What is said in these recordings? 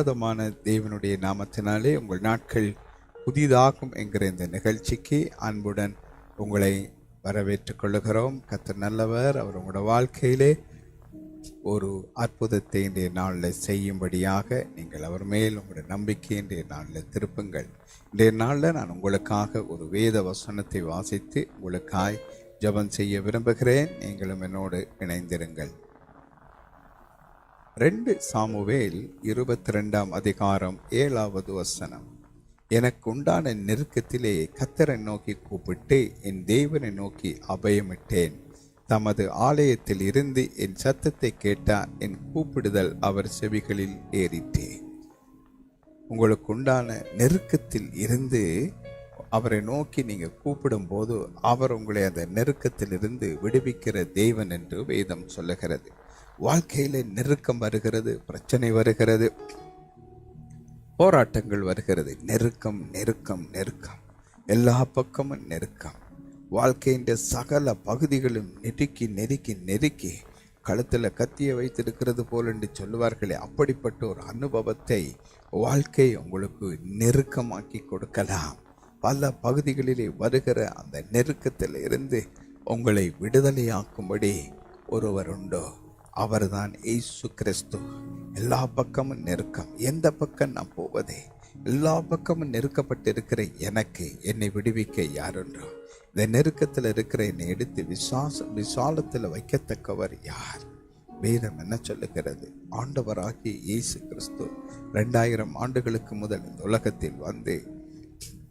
உன்னதமான தேவனுடைய நாமத்தினாலே உங்கள் நாட்கள் புதிதாகும் என்கிற இந்த நிகழ்ச்சிக்கு அன்புடன் உங்களை வரவேற்றுக் கொள்ளுகிறோம். கத்தர் நல்லவர் அவர் உங்களோட வாழ்க்கையிலே ஒரு அற்புதத்தை இன்றைய நாளில் செய்யும்படியாக நீங்கள் அவர் மேல் உங்களுடைய நம்பிக்கை இன்றைய நாளில் திருப்புங்கள். இன்றைய நாளில் நான் உங்களுக்காக ஒரு வேத வசனத்தை வாசித்து உங்களுக்காய் ஜெபம் செய்ய விரும்புகிறேன். நீங்களும் என்னோடு இணைந்திருங்கள். ரெண்டு சாமுவேல் இருபத்தி ரெண்டாம் அதிகாரம் ஏழாவது வசனம். எனக்கு உண்டான நெருக்கத்திலே கத்தரை நோக்கி கூப்பிட்டு என் தேவனை நோக்கி அபயமிட்டேன். தமது ஆலயத்தில் இருந்து என் சத்தத்தை கேட்டார். என் கூப்பிடுதல் அவர் செவிகளில் ஏறிட்டே. உங்களுக்கு உண்டான நெருக்கத்தில் இருந்து அவரை நோக்கி நீங்கள் கூப்பிடும்போது அவர் உங்களை அந்த நெருக்கத்திலிருந்து விடுவிக்கிற தெய்வன் என்று வேதம் சொல்லுகிறது. வாழ்க்கையில் நெருக்கம் வருகிறது பிரச்சனை வருகிறது போராட்டங்கள் வருகிறது. நெருக்கம் நெருக்கம் நெருக்கம். எல்லா பக்கமும் நெருக்கம். வாழ்க்கையின் சகல பகுதிகளும் நெருக்கி நெருக்கி நெருக்கி கழுத்தில் கத்தியை வைத்திருக்கிறது போல் என்று சொல்லுவார்களே அப்படிப்பட்ட ஒரு அனுபவத்தை வாழ்க்கை உங்களுக்கு நெருக்கமாக்கி கொடுக்கலாம். பல பகுதிகளிலே வருகிற அந்த நெருக்கத்தில் இருந்து உங்களை விடுதலையாக்கும்படி ஒருவர் உண்டோ? அவர்தான் ஏசு கிறிஸ்து. எல்லா பக்கமும் நெருக்கம். எந்த பக்கம் நான் போவதே? எல்லா பக்கமும் நெருக்கப்பட்டு இருக்கிற எனக்கு என்னை விடுவிக்க யாருன்றோ இந்த நெருக்கத்தில் இருக்கிற என்னை எடுத்து விசாச விசாலத்தில் வைக்கத்தக்கவர் யார்? வேதம் என்ன சொல்லுகிறது? ஆண்டவராகிய இயேசு கிறிஸ்து ரெண்டாயிரம் ஆண்டுகளுக்கு முதல் இந்த உலகத்தில் வந்து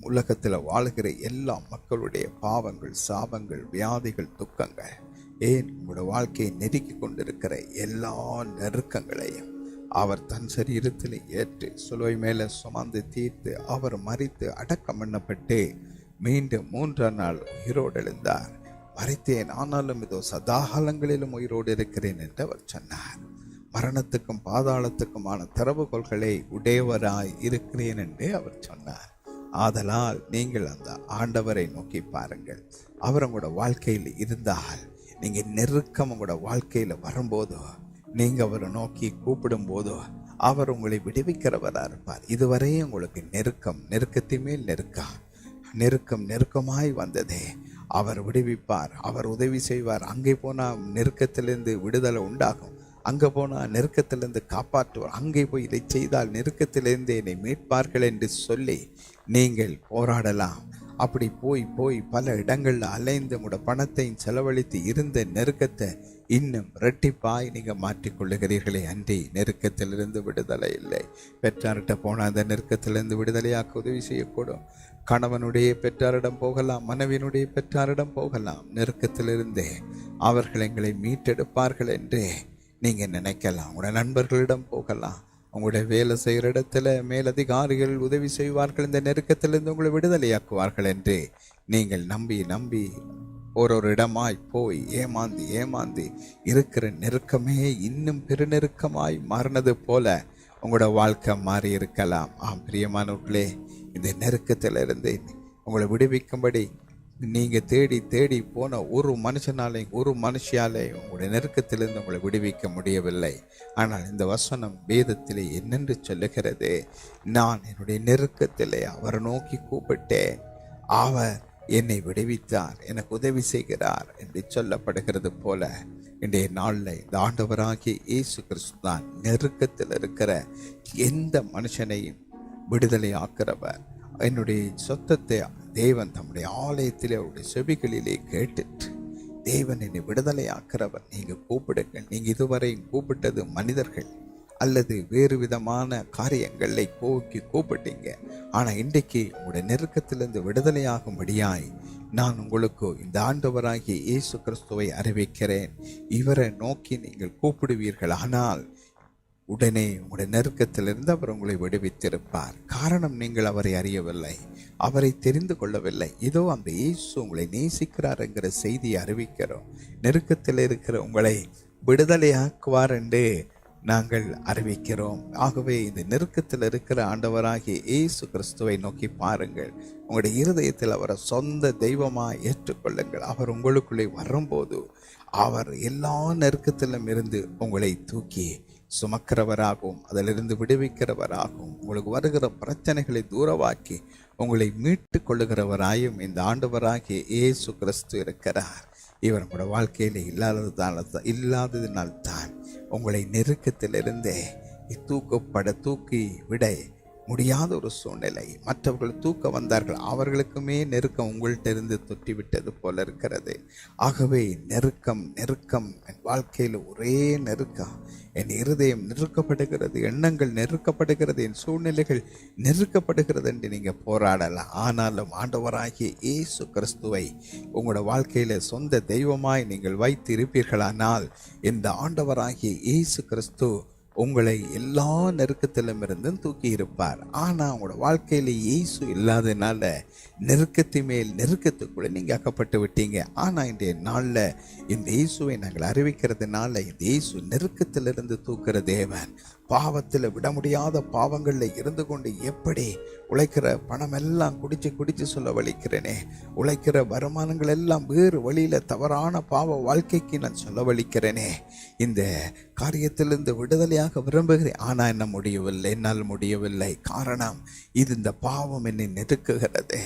உலகத்தில் வாழ்கிற எல்லா மக்களுடைய பாவங்கள் சாபங்கள் வியாதிகள் துக்கங்கள் ஏன் உங்களோட வாழ்க்கையை நெருக்கி கொண்டிருக்கிற எல்லா நெருக்கங்களையும் அவர் தன் சரீரத்தில் ஏற்று சுலுவை மேலே சுமந்து தீர்த்து அவர் மறித்து அடக்கம் பண்ணப்பட்டு மீண்டும் மூன்றாம் நாள் உயிரோடு எழுந்தார். மறித்தேன் ஆனாலும் இதோ சதாகாலங்களிலும் உயிரோடு இருக்கிறேன் என்று அவர் சொன்னார். மரணத்துக்கும் பாதாளத்துக்குமான திறவுகோள்களை உடையவராய் இருக்கிறேன் என்று அவர் சொன்னார். ஆதலால் நீங்கள் அந்த ஆண்டவரை நோக்கி பாருங்கள். அவர் உங்களோட வாழ்க்கையில் இருந்தால் நீங்கள் நெருக்கம் உங்களோட வாழ்க்கையில் வரும்போதோ நீங்கள் அவரை நோக்கி கூப்பிடும் போதோ அவர் உங்களை விடுவிக்கிறவராக இருப்பார். இதுவரை உங்களுக்கு நெருக்கம் நெருக்கத்தின் மேல் நெருக்கம் நெருக்கம் நெருக்கமாய் வந்ததே. அவர் விடுவிப்பார் அவர் உதவி செய்வார். அங்கே போனால் நெருக்கத்திலிருந்து விடுதலை உண்டாகும். அங்கே போனால் நெருக்கத்திலிருந்து காப்பாற்றுவார். அங்கே போய் இதை செய்தால் நெருக்கத்திலிருந்து என்னை மீட்பார்கள் என்று சொல்லி நீங்கள் போராடலாம். அப்படி போய் போய் பல இடங்களில் அலைந்து உங்களோட பணத்தையும் செலவழித்து இருந்த நெருக்கத்தை இன்னும் ரெட்டிப்பாய் நீங்கள் மாற்றிக்கொள்ளுகிறீர்களே அன்றி நெருக்கத்திலிருந்து விடுதலை இல்லை. பெற்றார்கிட்ட போனால் அந்த நெருக்கத்திலிருந்து விடுதலையாக்க உதவி செய்யக்கூடும். கணவனுடைய பெற்றாரிடம் போகலாம் மனைவியினுடைய பெற்றாரிடம் போகலாம். நெருக்கத்திலிருந்தே அவர்கள் எங்களை மீட்டெடுப்பார்கள் என்று நீங்கள் நினைக்கலாம். உங்களோட நண்பர்களிடம் போகலாம். உங்களுடைய வேலை செய்கிற இடத்துல மேலதிகாரிகள் உதவி செய்வார்கள். இந்த நெருக்கத்திலிருந்து உங்களை விடுதலையாக்குவார்கள் என்று நீங்கள் நம்பி நம்பி ஒரு ஒரு இடமாய் போய் ஏமாந்து ஏமாந்து இருக்கிற நெருக்கமே இன்னும் பெருநெருக்கமாய் மாறினது போல உங்களோட வாழ்க்கை மாறி இருக்கலாம் ஆம் பிரியமானவர்களே இந்த நெருக்கத்திலிருந்து உங்களை விடுவிக்கும்படி நீங்கள் தேடி தேடி போன ஒரு மனுஷனாலையும் ஒரு மனுஷியாலையும் உங்களுடைய நெருக்கத்திலிருந்து உங்களை விடுவிக்க முடியவில்லை. ஆனால் இந்த வசனம் வேதத்திலே என்னென்று சொல்லுகிறது? நான் என்னுடைய நெருக்கத்திலே அவரை நோக்கி கூப்பிட்டேன். அவர் என்னை விடுவித்தார் எனக்கு உதவி செய்கிறார் என்று சொல்லப்படுகிறது போல இன்றைய நாளில் இந்த ஆண்டவராகிய இயேசு கிறிஸ்து தான் நெருக்கத்தில் இருக்கிற எந்த மனுஷனையும் விடுதலை ஆக்கிறவர் என்னுடைய சொத்தத்தை தேவன் தம்முடைய ஆலயத்திலே அவருடைய செவிகளிலே கேட்டுட்டு தேவன் என்னை விடுதலையாக்கிறவர். நீங்கள் கூப்பிடுங்கள். நீங்கள் இதுவரையும் கூப்பிட்டது மனிதர்கள் அல்லது வேறு விதமான காரியங்களை போக்கி கூப்பிட்டீங்க. ஆனால் இன்றைக்கு உங்களுடைய நெருக்கத்திலிருந்து விடுதலையாகும்படியாய் நான் உங்களுக்கு இந்த ஆண்டவராகிய இயேசு கிறிஸ்துவை அறிவிக்கிறேன். இவரை நோக்கி நீங்கள் கூப்பிடுவீர்கள் ஆனால் உடனே உங்களுடைய நெருக்கத்திலிருந்து அவர் உங்களை விடுவித்திருப்பார். காரணம் நீங்கள் அவரை அறியவில்லை அவரை தெரிந்து கொள்ளவில்லை. இதோ அந்த இயேசு உங்களை நேசிக்கிறார் என்கிற செய்தியை அறிவிக்கிறோம். நெருக்கத்தில் இருக்கிற உங்களை விடுதலையாக்குவார் என்று நாங்கள் அறிவிக்கிறோம். ஆகவே இந்த நெருக்கத்தில் இருக்கிற ஆண்டவராகிய இயேசு கிறிஸ்துவை நோக்கி பாருங்கள். உங்களுடைய இருதயத்தில் அவரை சொந்த தெய்வமாக ஏற்றுக்கொள்ளுங்கள். அவர் உங்களுக்குள்ளே வரும்போது அவர் எல்லா நெருக்கத்திலும் இருந்து உங்களை தூக்கி சுமக்கிறவராகவும் அதிலிருந்து விடுவிக்கிறவராகவும் உங்களுக்கு வருகிற பிரச்சனைகளை தூரவாக்கி உங்களை மீட்டு கொள்ளுகிறவராயும் இந்த ஆண்டவராகிய இயேசு கிறிஸ்து இருக்கிறார். இவர் உங்களோட வாழ்க்கையில் இல்லாததால இல்லாததினால் தான் உங்களை நெருக்கத்திலிருந்தே தூக்கப்பட தூக்கி விட முடியாத ஒரு சூழ்நிலை. மற்றவர்கள் தூக்க வந்தார்கள். அவர்களுக்குமே நெருக்கம் உங்கள்கிட்ட இருந்து தொட்டி விட்டது போல இருக்கிறது. ஆகவே நெருக்கம் நெருக்கம். என் வாழ்க்கையில் ஒரே நெருக்கம். என் இருதயம் நெருக்கப்படுகிறது. எண்ணங்கள் நெருக்கப்படுகிறது. என் சூழ்நிலைகள் நெருக்கப்படுகிறது என்று நீங்கள் போராடலாம். ஆனாலும் ஆண்டவராகிய இயேசு கிறிஸ்துவை உங்களோட வாழ்க்கையில் சொந்த தெய்வமாய் நீங்கள் வைத்து இருப்பீர்களானால் இந்த ஆண்டவராகிய இயேசு கிறிஸ்து உங்களை எல்லா நெருக்கத்திலும் இருந்தும் தூக்கி இருப்பார் ஆனால் உங்களோட வாழ்க்கையில் இயேசு இல்லாதனால நெருக்கத்தின் மேல் நெருக்கத்துக்குள்ளே நீங்கள் அகப்பட்டு விட்டீங்க. ஆனால் இன்றைய நாளில் இந்த இயேசுவை நாங்கள் அறிவிக்கிறதுனால இந்த இயேசு நெருக்கத்திலிருந்து தூக்கிற தேவன் பாவத்தில் விட முடியாத பாவங்களில் இருந்து கொண்டு எப்படி உழைக்கிற பணமெல்லாம் குடித்து குடிச்சு குடிச்சு சொல்ல வலிக்கிறேனே உழைக்கிற வருமானங்கள் எல்லாம் வேறு வழியில் தவறான பாவ வாழ்க்கைக்கு நான் சொல்ல வலிக்கிறேனே இந்த காரியத்திலிருந்து விடுதலையாக விரும்புகிறேன். ஆனால் என்ன முடியவில்லை என்னால் முடியவில்லை. காரணம் இது இந்த பாவம் என்னை நெருக்குகிறது.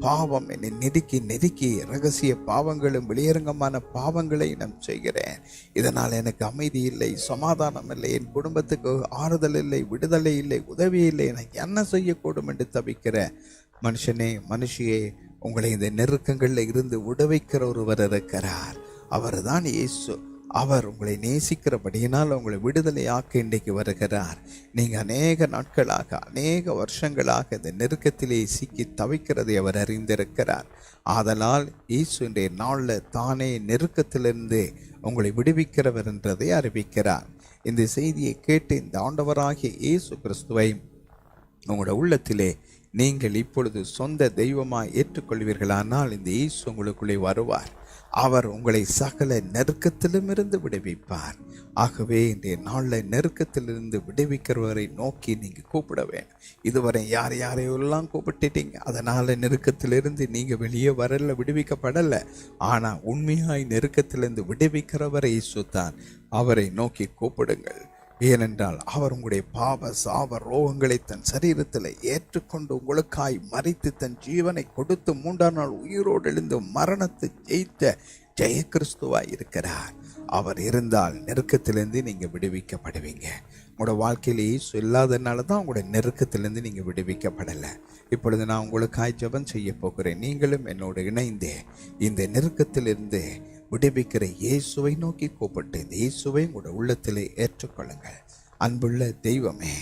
பாவம் என்னை நெருக்கி நெருக்கி ரகசிய பாவங்களும் வெளியரங்கமான பாவங்களை நான் செய்கிறேன். இதனால் எனக்கு அமைதி இல்லை சமாதானம் இல்லை என் குடும்பத்துக்கு ஆறுதல் இல்லை விடுதலை இல்லை உதவி இல்லை எனக்கு என்ன செய்யக்கூடும் என்று தவிக்கிற மனுஷனே மனுஷியே உங்களை இந்த நெருக்கங்களில் இருந்து விடுவிக்கிற ஒருவர் இருக்கிறார். அவர் தான் இயேசு. அவர் உங்களை நேசிக்கிறபடியினால் உங்களை விடுதலையாக்க இன்றைக்கு வருகிறார். நீங்கள் அநேக நாட்களாக அநேக வருஷங்களாக இந்த நெருக்கத்திலே சிக்கி தவிக்கிறதை அவர் அறிந்திருக்கிறார். ஆதலால் இயேசு இன்றைய நாளில் தானே நெருக்கத்திலிருந்து உங்களை விடுவிக்கிறவர் என்றதை அறிவிக்கிறார். இந்த செய்தியை கேட்டு இந்த ஆண்டவராகிய இயேசு கிறிஸ்துவை உங்களோட உள்ளத்திலே நீங்கள் இப்பொழுது சொந்த தெய்வமாக ஏற்றுக்கொள்வீர்களானால் இந்த இயேசு உங்களுக்குள்ளே வருவார். அவர் உங்களை சகல நெருக்கத்திலும் இருந்து விடுவிப்பார். ஆகவே இன்றைய நாளில் நெருக்கத்திலிருந்து விடுவிக்கிறவரை நோக்கி நீங்கள் கூப்பிட வேணும் இதுவரை யார் யாரையெல்லாம் கூப்பிட்டுட்டீங்க? அதனால் நெருக்கத்திலிருந்து நீங்கள் வெளியே வரல விடுவிக்கப்படலை. ஆனால் உண்மையாய் நெருக்கத்திலிருந்து விடுவிக்கிறவரை இயேசு தான். அவரை நோக்கி கூப்பிடுங்கள். ஏனென்றால் அவர் உங்களுடைய பாவ சாப ரோகங்களை தன் சரீரத்தில் ஏற்றுக்கொண்டு உங்களுக்காய் மறித்து தன் ஜீவனை கொடுத்து மூன்றாம் நாள் உயிரோடு எழுந்து மரணத்தை ஜெயித்த ஜெய கிறிஸ்துவாய் இருக்கிறார். அவர் இருந்தால் நெருக்கத்திலிருந்து நீங்கள் விடுவிக்கப்படுவீங்க. உங்களோட வாழ்க்கையில் இயேசு இல்லாதனால தான் உங்களோட நெருக்கத்திலிருந்து நீங்கள் விடுவிக்கப்படலை. இப்பொழுது நான் உங்களுக்காய் ஜெபம் செய்ய போகிறேன். நீங்களும் என்னோடு இணைந்து இந்த நெருக்கத்திலிருந்து விடுவிக்கிற இயேசுவை நோக்கி கூப்பிட்டு இந்த இயேசுவை உங்களோட உள்ளத்திலே ஏற்றுக்கொள்ளுங்கள். அன்புள்ள தெய்வமே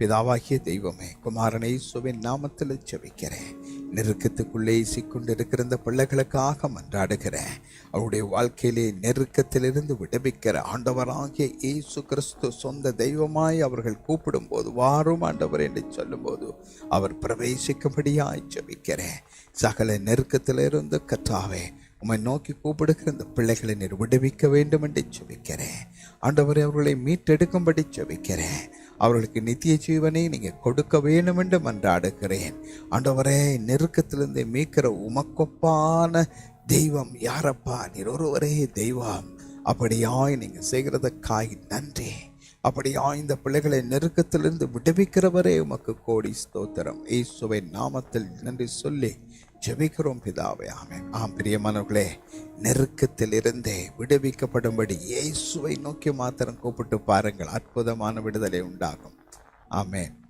பிதாவாகிய தெய்வமே குமாரனை இயேசுவின் நாமத்தில் ஜெபிக்கிறேன். நெருக்கத்துக்குள்ளே சிக்கொண்டிருக்கிற இந்த பிள்ளைகளுக்காக மன்றாடுகிறேன். அவருடைய வாழ்க்கையிலே நெருக்கத்திலிருந்து விடுவிக்கிற ஆண்டவராகிய இயேசு கிறிஸ்து சொந்த தெய்வமாய் அவர்கள் கூப்பிடும்போது வாரும் ஆண்டவர் என்று சொல்லும்போது அவர் பிரவேசிக்கும்படியாய் ஜெபிக்கிறேன். சகல நெருக்கத்திலிருந்து கற்றாவே உம்மை நோக்கி கூப்பிடுகிற இந்த பிள்ளைகளை நீர் விடுவிக்க வேண்டும் என்று ஜெபிக்கிறேன். ஆண்டவரை அவர்களை மீட்டெடுக்கும்படி ஜெபிக்கிறேன். அவர்களுக்கு நித்திய ஜீவனை நீங்கள் கொடுக்க வேண்டும் என்று மன்றாடுகிறேன். ஆண்டவரே நெருக்கத்திலிருந்து மீட்கிற உமக்கொப்பான தெய்வம் யாரப்பா? நீர் ஒருவரே தெய்வம். அப்படியாய் நீங்கள் செய்கிறதுக்காய் நன்றி. அப்படியா இந்த பிள்ளைகளை நெருக்கத்திலிருந்து விடுவிக்கிறவரே உமக்கு கோடி ஸ்தோத்திரம். ஈசுவை நாமத்தில் நன்றி சொல்லி ஜெபிக்கிறோம் பிதாவே ஆமே ஆம் பிரியமானவர்களே நெருக்கத்தில் இருந்தே விடுவிக்கப்படும்படி இயேசுவை நோக்கி மாத்திரம் கூப்பிட்டு பாருங்கள். அற்புதமான விடுதலை உண்டாகும். ஆமேன்.